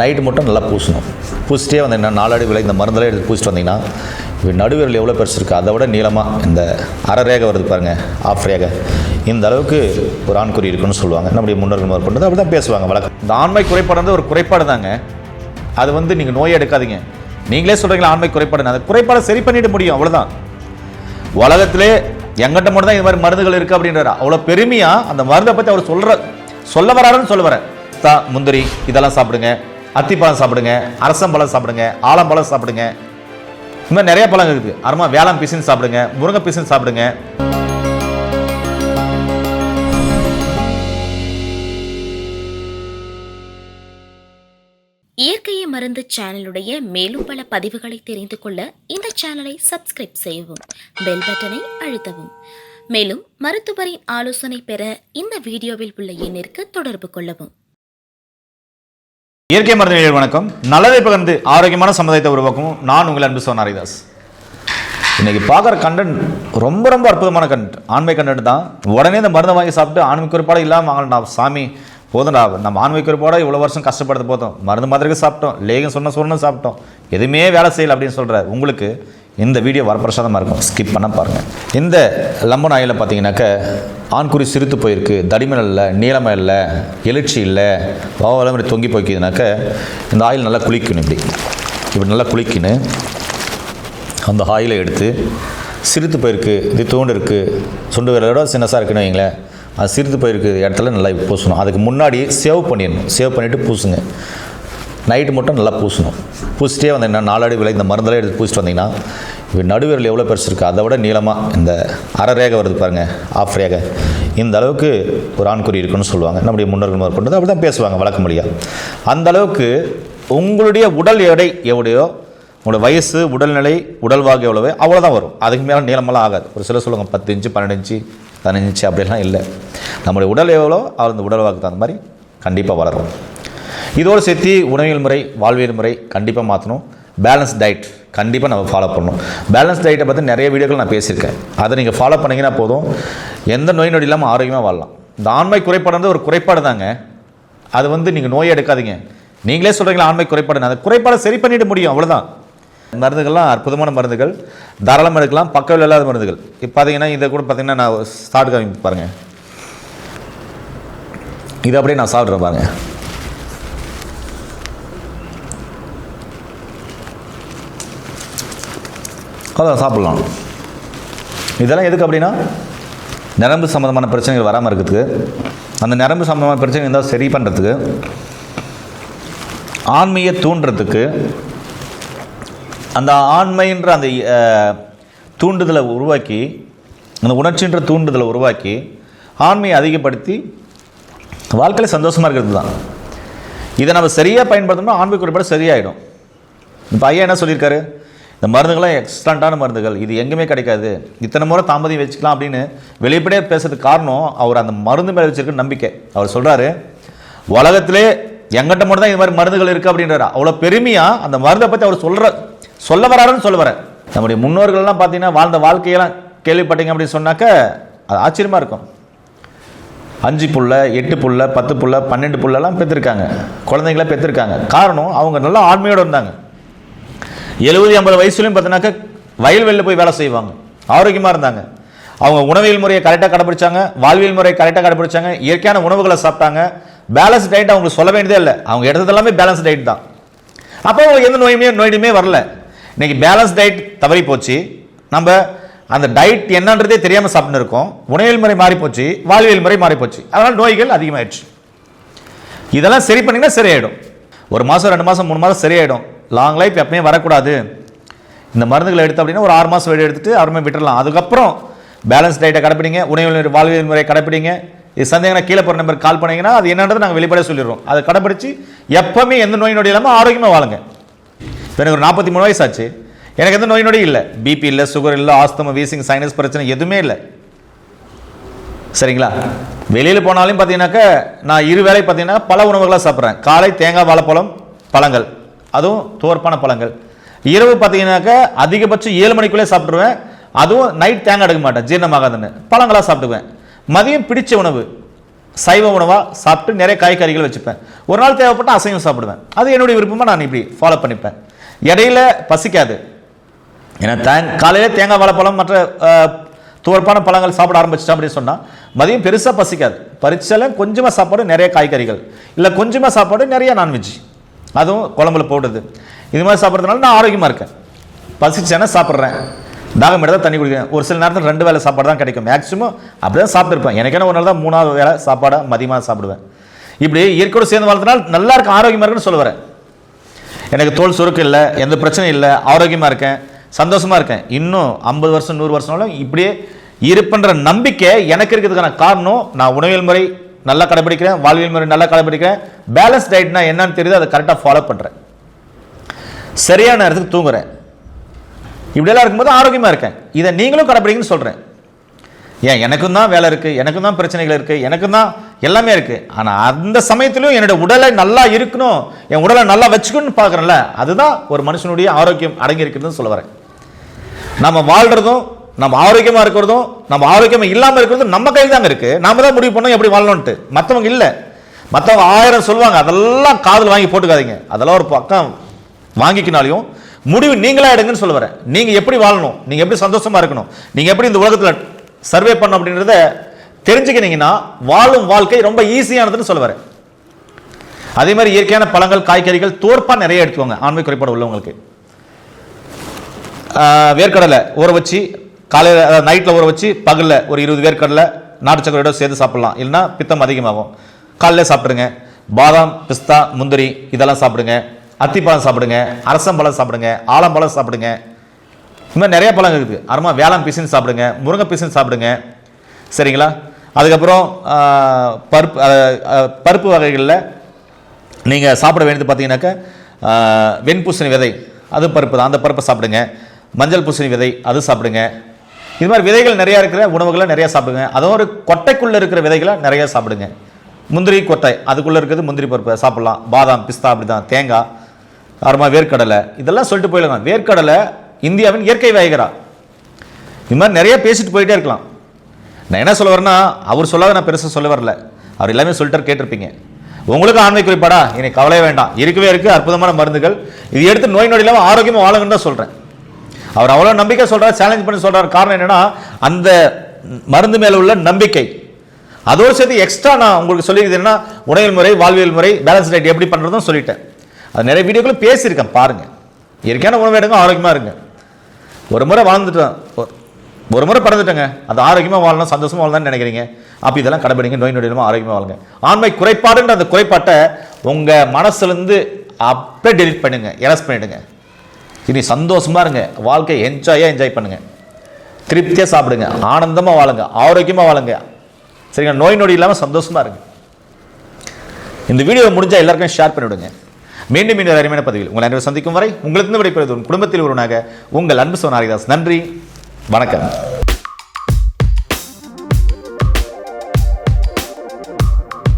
Night மட்டும் நல்லா பூசணும். பூசிட்டே வந்தீங்கன்னா நாலடி விலை இந்த மருந்தெல்லாம் எடுத்து பூசிட்டு வந்தீங்கன்னா இப்போ நடுவிரல் எவ்வளோ பெருசு இருக்குது அதை விட நீளமாக இந்த அரை ரேகை வருது பாருங்கள் ஆஃப் ரேகை. இந்த அளவுக்கு ஒரு ஆண்குறி இருக்குன்னு சொல்லுவாங்க. நம்முடைய முன்னோர்கள் முதல் அப்படி தான் பேசுவாங்க வழக்கம். இந்த ஆண்மை குறைபாடு ஒரு குறைபாடு தாங்க. அது வந்து நீங்கள் நோயை எடுக்காதீங்க. நீங்களே சொல்கிறீங்களா ஆண்மை குறைபாடு அந்த குறைபாடை சரி பண்ணிட முடியும் அவ்வளோதான் உலகத்திலே எங்கிட்ட மட்டும் தான் இது மாதிரி மருந்துகள் இருக்குது அப்படின்றார். அவ்வளோ பெருமையாக அந்த மருந்தை பற்றி அவர் சொல்கிற சொல்ல வராருன்னு சொல்ல வரேன் முந்திரி இதெல்லாம் சாப்பிடுங்க. அத்திப்பழம் சாப்பிடுங்க அரசம்பழம் சாப்பிடுங்க ஆலம்பழம் சாப்பிடுங்க. இந்த மாதிரி நிறைய பழம் இருக்குது. அருமா வேளாண் பிசின் சாப்பிடுங்க முருங்கை பிசின் சாப்பிடுங்க. இயற்கையை மருந்து சேனலுடைய மேலும் பல பதிவுகளை தெரிந்து கொள்ள இந்த சேனலை சப்ஸ்கிரைப் செய்யவும் பெல் பட்டனை அழுத்தவும். மேலும் மருத்துவரின் ஆலோசனை பெற இந்த வீடியோவில் உள்ள எண்ணிற்கு தொடர்பு கொள்ளவும். இயற்கை மருந்து வணக்கம். நல்லதை பகிர்ந்து ஆரோக்கியமான சமுதாயத்தை உருவாக்கும் நான் உங்கள் அன்பு சோன் ஹரிதாஸ். இன்னைக்கு பார்க்குற கண்டென்ட் ரொம்ப ரொம்ப அற்புதமான கண்டென்ட் ஆண்மை கண்டென்ட் தான். உடனே இந்த மருந்தை வாங்கி சாப்பிட்டு ஆண்மை குறிப்பாடு இல்லாமல் வாங்கலாம் சாமி. போதும்டா நம்ம ஆண்மை போட இவ்வளோ வருஷம் கஷ்டப்படுறது போதும். மருந்து மாதிரிக்கு சாப்பிட்டோம் லேகம் சொன்ன சொன்ன சாப்பிட்டோம். எதுவுமே வேலை செய்யல அப்படின்னு சொல்கிற உங்களுக்கு இந்த வீடியோ வரப்பிரசாதமாக இருக்கும். ஸ்கிப் பண்ண பாருங்கள் இந்த லம்பன் ஆயில் பார்த்தீங்கன்னாக்க ஆண்குறி சிரித்து போயிருக்கு. தடிமன் இல்லை நீளமாக இல்லை எழுச்சி இல்லை. வாவெல்லாம் இப்படி தொங்கி போய்க்குதுனாக்க இந்த ஆயில் நல்லா குளிக்கணும் இப்படி. இப்படி நல்லா குளிக்கணும் அந்த ஆயிலை எடுத்து சிரித்து போயிருக்கு. இது தூண்டு இருக்குது சுண்டு விரலோட சின்னசாக இருக்குன்னு வைங்களேன். அது சிரித்து போயிருக்கிற இடத்துல நல்லா பூசணும். அதுக்கு முன்னாடி சேவ் பண்ணிடணும். சேவ் பண்ணிவிட்டு பூசுங்க. நைட்டு மட்டும் நல்லா பூசணும். பூசிட்டே வந்தீங்கன்னா நாலாடி விலை இந்த மருந்தெல்லாம் எடுத்து பூசிட்டு வந்தீங்கன்னா இப்போ நடுவிரல் எவ்வளோ பெருசு இருக்குது அதை விட நீளமாக இந்த அரை ரேகை வருது பாருங்கள் ஆஃப் ரேகை. இந்த அளவுக்கு ஒரு ஆண்குறி இருக்குன்னு சொல்லுவாங்க. நம்முடைய முன்னோர்கள் முதல் அப்படி தான் பேசுவாங்க வழக்க மொழியாக அந்த அளவுக்கு உங்களுடைய உடல் எடை எவ்வளையோ உங்களோட வயசு உடல்நிலை உடல்வாகு எவ்வளவு அவ்வளோதான் வரும். அதுக்கு மேலே நீளமெல்லாம் ஆகாது. ஒரு சில சொல்லுவாங்க பத்து இன்ச்சு பன்னெண்டு இன்ச்சு பதினஞ்சு அப்படிலாம் இல்லை. நம்மளுடைய உடல் எவ்வளோ அந்த உடல்வாக்கு தகுந்த மாதிரி கண்டிப்பாக வளரும் இதோடு சேர்த்து உணவியல் முறை வாழ்வியல் முறை கண்டிப்பாக மாற்றணும் பேலன்ஸ் டயட் கண்டிப்பாக நம்ம ஃபாலோ பண்ணணும். பேலன்ஸ் டயட்டை பற்றி நிறைய வீடியோக்கள் நான் பேசியிருக்கேன். அதை நீங்கள் ஃபாலோ பண்ணிங்கன்னா போதும். எந்த நோய் நொடி இல்லாமல் ஆரோக்கியமாக வாழலாம். இந்த ஆண்மை குறைபாடுன்றது ஒரு குறைபாடு தாங்க. அது வந்து நீங்கள் நோயை எடுக்காதீங்க. நீங்களே சொல்கிறீங்களா ஆண்மை குறைபாடு அந்த குறைபாடை சரி பண்ணிட முடியும் அவ்வளோதான் மருந்துகள்லாம் அற்புதமான மருந்துகள். தாராளமாக எடுக்கலாம். பக்கவில் இல்லாத மருந்துகள். இப்போ பார்த்தீங்கன்னா இதை கூட பார்த்தீங்கன்னா நான் ஸ்டார்ட் காமி பாருங்கள் இதை அப்படியே நான் சாப்பிட்றேன் பாருங்க. அதான் சாப்பிட்லாம். இதெல்லாம் எதுக்கு அப்படின்னா நரம்பு சம்மந்தமான பிரச்சனைகள் வராமல் இருக்கிறதுக்கு அந்த நரம்பு சம்மந்தமான பிரச்சனை இருந்தால் சரி பண்ணுறதுக்கு ஆண்மையை தூண்டுறதுக்கு அந்த ஆண்மைன்ற அந்த தூண்டுதலை உருவாக்கி அந்த உணர்ச்சின்ற தூண்டுதலை உருவாக்கி ஆண்மையை அதிகப்படுத்தி வாழ்க்கையில் சந்தோஷமாக இருக்கிறது தான் இதை நம்ம சரியாக பயன்படுத்தணும்னா ஆண்மை குறைபாடு சரியாயிடும். இப்போ ஐயா என்ன சொல்லியிருக்காரு? இந்த மருந்துகள்லாம் எக்ஸலண்ட்டான மருந்துகள் இது எங்கேயுமே கிடைக்காது. இத்தனை முறை தாமதியம் வச்சுக்கலாம் அப்படின்னு வெளிப்படையாக பேசுறதுக்கு காரணம் அவர் அந்த மருந்து மேலே வச்சிருக்க நம்பிக்கை. அவர் சொல்கிறாரு உலகத்திலே எங்கிட்ட மட்டும் தான் இது மாதிரி மருந்துகள் இருக்குது அப்படின்றாரு. அவ்வளோ பெருமையாக அந்த மருந்தை பற்றி அவர் சொல்கிற சொல்ல வராருன்னு சொல்ல வரேன் நம்முடைய முன்னோர்கள்லாம் பார்த்தீங்கன்னா வாழ்ந்த வாழ்க்கையெல்லாம் கேள்விப்பட்டீங்க அப்படின்னு சொன்னாக்க அது ஆச்சரியமாக இருக்கும். அஞ்சு புள்ள எட்டு புள்ள பத்து புள்ள பன்னெண்டு புள்ளெல்லாம் பெற்றிருக்காங்க. குழந்தைங்களாம் பெற்றிருக்காங்க. காரணம் அவங்க நல்லா ஆண்மையோடு இருந்தாங்க. எழுபது ஐம்பது வயசுலையும் பார்த்தீங்கன்னாக்க வயல்வெளியில் போய் வேலை செய்வாங்க. ஆரோக்கியமாக இருந்தாங்க. அவங்க உணவியல் முறையை கரெக்டாக கடைப்பிடிச்சாங்க வாழ்வியல் முறையை கரெக்டாக கடைப்பிடிச்சாங்க இயற்கையான உணவுகளை சாப்பிட்டாங்க. பேலன்ஸ் டயட் அவங்களுக்கு சொல்ல வேண்டியதே இல்லை. அவங்க எடுத்தது எல்லாமே பேலன்ஸ் டயட் தான். அப்போ அவங்களுக்கு எந்த நோயுமே நோயுமே வரல. இன்னைக்கு பேலன்ஸ் டயட் தவறி போச்சு. நம்ம அந்த டயட் என்னன்றதே தெரியாமல் சாப்பிட்டு இருக்கோம். உணவியல் முறை மாறி போச்சு வாழ்வியல் முறை மாறி போச்சு. அதனால் நோய்கள் அதிகமாயிடுச்சு. இதெல்லாம் சரி பண்ணிங்கன்னா சரியாயிடும். ஒரு மாதம் ரெண்டு மாதம் மூணு மாதம் சரியாயிடும். லாங் லைஃப் எப்பயுமே வரக்கூடாது. இந்த மருந்துகளை எடுத்து அப்படின்னா ஒரு ஆறு மாதம் வெளியே எடுத்துட்டு அருமை விட்டுடலாம் அதுக்கப்புறம் பேலன்ஸ் டயட்டை கடைப்பிடிங்க உணவு வாழ்வியல் முறையை கடைப்பிடிங்க. இது சந்தேகம் கீழே போகிற நம்பர் கால் பண்ணிங்கன்னா அது என்னன்றதை நாங்கள் வெளிப்படையாக சொல்லிடுறோம். அதை கடைப்பிடிச்சு எப்பவுமே எந்த நோய் நொடி இல்லாமல் ஆரோக்கியமாக வாழுங்க. இப்போ எனக்கு ஒரு நாற்பத்தி மூணு வயசு ஆச்சு எனக்கு எந்த நோய் நொடி இல்லை. பிபி இல்லை சுகர் இல்லை ஆஸ்தம வீசிங் சைனஸ் பிரச்சனை எதுவுமே இல்லை. சரிங்களா? வெளியில் போனாலும் பார்த்தீங்கன்னாக்க நான் இரு வேலை பார்த்தீங்கன்னா பல உணவுகளாக சாப்பிட்றேன். காலை தேங்காய் வாழைப்பழம் பழங்கள். அதுவும் துவர்ப்பான பழங்கள். இரவு பார்த்தீங்கன்னாக்க அதிகபட்சம் ஏழு மணிக்குள்ளே சாப்பிட்ருவேன் அதுவும் நைட் தேங்காய் எடுக்க மாட்டேன். ஜீரணமாகாதுன்னு. பழங்களாக சாப்பிடுவேன் மதியம் பிடிச்ச உணவு சைவ உணவாக சாப்பிட்டு நிறைய காய்கறிகள் வச்சுப்பேன். ஒரு நாள் தேவைப்பட்டால் அசைவம் சாப்பிடுவேன். அது என்னுடைய விருப்பமாக நான் இப்படி ஃபாலோ பண்ணிப்பேன். இடையில பசிக்காது. ஏன்னா தேங் காலையில் தேங்காய் வாழைப்பழம் மற்ற துவர்ப்பான பழங்கள் சாப்பிட ஆரம்பிச்சிட்டா அப்படின்னு சொன்னால் மதியம் பெருசாக பசிக்காது. பறிச்சாலும் கொஞ்சமாக சாப்பாடு நிறைய காய்கறிகள். இல்லை கொஞ்சமாக சாப்பாடு நிறைய நான்வெஜ் அதுவும் குழம்புல போடுது இது மாதிரி சாப்பிட்றதுனால நான் ஆரோக்கியமாக இருக்கேன். பசிச்சேன்னா சாப்பிட்றேன். தாகம் எடுத்தால் தண்ணி குடிக்கிறேன். ஒரு சில நேரத்தில் ரெண்டு வேளை சாப்பாடு தான் கிடைக்கும். மேக்ஸிமம் அப்படி தான் சாப்பிட்டுருப்பேன் எனக்கான ஒரு நாள் தான் மூணாவது வேளை சாப்பாடாக மதியமாக சாப்பிடுவேன். இப்படி இயற்கையோடு சேர்ந்து வாழ்றதுனால நல்லா இருக்கும் ஆரோக்கியமாக இருக்குன்னு சொல்லுவேன் எனக்கு தோல் சுருக்கம் இல்லை எந்த பிரச்சனையும் இல்லை ஆரோக்கியமாக இருக்கேன் சந்தோஷமாக இருக்கேன். இன்னும் ஐம்பது வருஷம் நூறு வருஷம்னாலும் இப்படியே இருப்புன்ற நம்பிக்கை எனக்கு இருக்கிறதுக்கான காரணம் நான் உணவியல் முறை நல்லா கடைபிடிக்கிறேன் வாழ்வியல் முறை நல்லா கடைபிடிக்கிறேன். பேலன்ஸ் டயட்னா என்னன்னு தெரியுது அதை கரெக்டாக ஃபாலோ பண்ணுறேன் சரியான நேரத்துக்கு தூங்குறேன். இப்படியெல்லாம் இருக்கும்போது ஆரோக்கியமாக இருக்கேன். இதை நீங்களும் கடைப்பிடிங்கன்னு சொல்கிறேன் ஏன் எனக்கும் தான் வேலை இருக்குது எனக்கும் தான் பிரச்சனைகள் இருக்குது எனக்கும் தான் எல்லாமே இருக்குது ஆனால் அந்த சமயத்திலும் என்னோட உடலை நல்லா இருக்கணும் என் உடலை நல்லா வச்சுக்கணும்னு பார்க்குறேன்ல அதுதான் ஒரு மனுஷனுடைய ஆரோக்கியம் அடங்கியிருக்கிறதுன்னு சொல்ல வரேன். நம்ம வாழ்கிறதும் நம்ம ஆரோக்கியமாக இருக்கிறதும் நம்ம ஆரோக்கியமாக இல்லாமல் இருக்கிறதும் நம்ம கையில் தாங்க இருக்குது நாம தான் முடிவு பண்ணோம் எப்படி வாழணும்ன்ட்டு. மற்றவங்க இல்லை. மற்றவங்க ஆயிரம் சொல்லுவாங்க அதெல்லாம் காதில் வாங்கி போட்டுக்காதீங்க. அதெல்லாம் ஒரு பக்கம் வாங்கிக்கினாலையும் முடிவு நீங்களாக எடுங்கன்னு சொல்ல வரேன். நீங்கள் எப்படி வாழணும்? நீங்கள் எப்படி சந்தோஷமாக இருக்கணும்? நீங்கள் எப்படி இந்த உலகத்தில் சர்வே பண்ணணும் அப்படின்றத தெரிஞ்சுக்கினீங்கன்னா வாழும் வாழ்க்கை ரொம்ப ஈஸியானதுன்னு சொல்ல வரேன் அதே மாதிரி இயற்கையான பழங்கள் காய்கறிகள் தோற்பா நிறைய எடுத்துக்கோங்க ஆண்மை குறைபாடு உள்ளவங்களுக்கு. வேர்க்கடலை ஊற வச்சு காலையில் நைட்டில் ஊற வச்சு பகலில் ஒரு இருபது வேர்க்கடலை நாட்டு சக்கரையோட சேர்த்து சாப்பிடலாம். இல்லைன்னா பித்தம் அதிகமாகும். காலையில் சாப்பிடுங்க. பாதாம் பிஸ்தா முந்திரி இதெல்லாம் சாப்பிடுங்க. அத்திப்பழம் சாப்பிடுங்க. அரசம்பழம் சாப்பிடுங்க. ஆலம்பழம் சாப்பிடுங்க. இந்த மாதிரி நிறைய பழங்கள் இருக்குது. அருமா வேளாண் பிசின் சாப்பிடுங்க. முருங்கை பிசின் சாப்பிடுங்க. சரிங்களா? அதுக்கப்புறம் பருப்பு பருப்பு வகைகளில் நீங்கள் சாப்பிட வேண்டியது பார்த்தீங்கன்னாக்கா வெண்பூசணி விதை அது பருப்பு தான். அந்த பருப்பை சாப்பிடுங்க. மஞ்சள் பூசணி விதை அது சாப்பிடுங்க. இது மாதிரி விதைகள் நிறையா இருக்கிற உணவுகளை நிறையா சாப்பிடுங்க. அதுவும் ஒரு கொட்டைக்குள்ளே இருக்கிற விதைகளை நிறையா சாப்பிடுங்க. முந்திரி கொட்டை அதுக்குள்ளே இருக்கிறது முந்திரி பருப்பு சாப்பிட்லாம். பாதாம் பிஸ்தா அப்படி தான் தேங்காய் அப்புறமா வேர்க்கடலை இதெல்லாம் சொல்லிட்டு போயிடலாம். வேர்க்கடலை இந்தியாவின் இயற்கை வகைகரா இது மாதிரி நிறைய பேசிட்டு போயிட்டே இருக்கலாம். நான் என்ன சொல்ல வரேன்னா அவர் சொல்லாத நான் பெருசாக சொல்ல வரல. அவர் எல்லாமே சொல்லிட்டார் கேட்டிருப்பீங்க. உங்களுக்கு ஆண்மை குறிப்பாடா? இனி கவலையே வேண்டாம். இருக்கவே இருக்குது அற்புதமான மருந்துகள். இது எடுத்து நோய் நொடி இல்லாமல் ஆரோக்கியமாக வாழுங்கன்னு தான் சொல்கிறேன் அவர் அவ்வளோ நம்பிக்கை சொல்கிறார் சேலஞ்ச் பண்ணி சொல்கிறார் காரணம் என்னென்னா அந்த மருந்து மேலே உள்ள நம்பிக்கை. அதோடு சேர்த்து எக்ஸ்ட்ரா நான் உங்களுக்கு சொல்லியிருக்கிறது என்னன்னா உணவியல் முறை வாழ்வியல் முறை பேலன்ஸ் டயட் எப்படி பண்ணுறதும் சொல்லிட்டேன். அது நிறைய வீடியோக்களும் பேசியிருக்கேன் பாருங்கள் இயற்கையான உணவு எடுங்க ஆரோக்கியமாக இருங்க. ஒரு முறை வாழ்ந்துட்டோம் ஒரு- முறை பறந்துட்டேங்க. அது ஆரோக்கியமாக வாழணும் சந்தோஷமாக வாழணும்னு நினைக்கிறீங்க. அப்போ இதெல்லாம் கடைபிடிங்க நோய் நொடி இல்லாமல் ஆரோக்கியமாக வாழுங்க. ஆண்மை குறைபாடுன்ற அந்த குறைபாட்டை உங்கள் மனசுலேருந்து அப்படியே டெலிட் பண்ணுங்க எரஸ் பண்ணிவிடுங்க இனி சந்தோஷமாக இருங்க. வாழ்க்கையை என்ஜாயாக என்ஜாய் பண்ணுங்கள் திருப்தியாக சாப்பிடுங்க ஆனந்தமாக வாழுங்க ஆரோக்கியமாக வாழுங்க. சரிங்க நோய் நொடி இல்லாமல் சந்தோஷமாக இருங்க. இந்த வீடியோ முடிஞ்சால் எல்லாருக்கும் ஷேர் பண்ணிவிடுங்க. மீண்டும் மீண்டும் அருமையான பதிவில் உங்கள் அனைவரும் சந்திக்கும் வரை உங்களுக்கு விடைபெறுவது உன் குடும்பத்தில் ஒருவனாக உங்கள் அன்பு சோனாரிதாஸ். நன்றி. வணக்கம்.